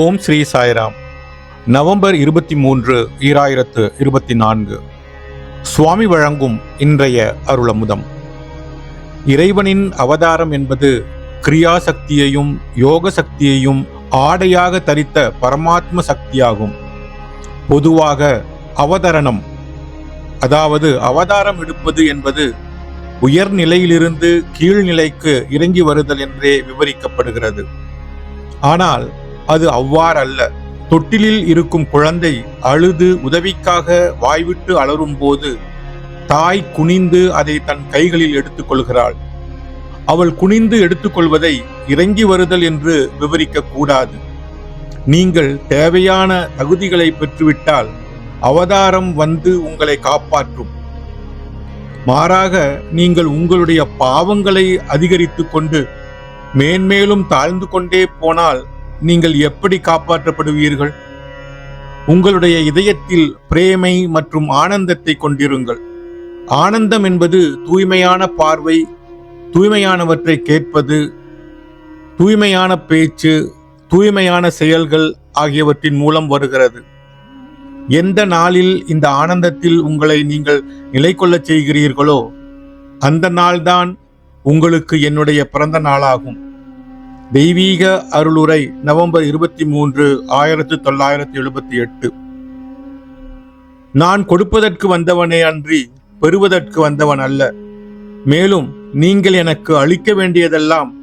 ஓம் Sri Sairam. November இருபத்தி மூன்று ஈராயிரத்து இருபத்தி நான்கு சுவாமி வழங்கும் இன்றைய அருளமுதம். இறைவனின் அவதாரம் என்பது கிரியா சக்தியையும் யோக சக்தியையும் ஆடையாக தரித்த பரமாத்ம சக்தியாகும். பொதுவாக அவதரணம். அதாவது அவதாரம் எடுப்பது என்பது உயர்நிலையிலிருந்து கீழ்நிலைக்கு இறங்கி வருதல் என்றே விவரிக்கப்படுகிறது. ஆனால் அது அவ்வாறல்ல. தொட்டிலில் இருக்கும் குழந்தை அழுது உதவிக்காக வாய்விட்டு அலறும்போது தாய் குனிந்து அதை தன் கைகளில் எடுத்துக்கொள்கிறாள். அவள் குனிந்து எடுத்துக்கொள்வதை இறங்கி வருதல் என்று விவரிக்க கூடாது. நீங்கள் தேவையான தகுதிகளை பெற்றுவிட்டால் அவதாரம் வந்து உங்களை காப்பாற்றும். மாறாக நீங்கள் உங்களுடைய பாவங்களை அதிகரித்துக்கொண்டு மேன்மேலும் தாழ்ந்து கொண்டே போனால் நீங்கள் எப்படி காப்பாற்றப்படுவீர்கள்? உங்களுடைய இதயத்தில் பிரேமை மற்றும் ஆனந்தத்தை கொண்டிருங்கள். ஆனந்தம் என்பது தூய்மையான பார்வை தூய்மையானவற்றை கேட்பது தூய்மையான பேச்சு தூய்மையான செயல்கள் ஆகியவற்றின் மூலம் வருகிறது. எந்த நாளில் இந்த ஆனந்தத்தில் உங்களை நீங்கள் நிலை கொள்ளச் செய்கிறீர்களோ அந்த நாள்தான் உங்களுக்கு என்னுடைய பிறந்த நாளாகும். தெய்வீக அருளுரை நவம்பர் இருபத்தி மூன்று ஆயிரத்தி தொள்ளாயிரத்தி எழுபத்தி எட்டு. நான் கொடுப்பதற்கு வந்தவனே அன்றி பெறுவதற்கு வந்தவன் அல்ல. மேலும் நீங்கள் எனக்கு அளிக்க வேண்டியதெல்லாம்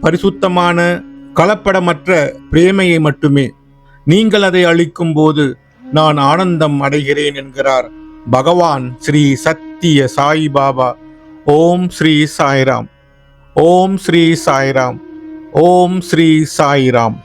பரிசுத்தமான கலப்படமற்ற பிரேமையை மட்டுமே. நீங்கள் அதை அளிக்கும் போது நான் ஆனந்தம் அடைகிறேன் என்கிறார் பகவான் ஸ்ரீ சத்திய சாய் பாபா ஓம் ஸ்ரீ சாய்ராம். ஓம் ஸ்ரீ சாய்ராம். ஓம் ஸ்ரீ சாய்ராம்.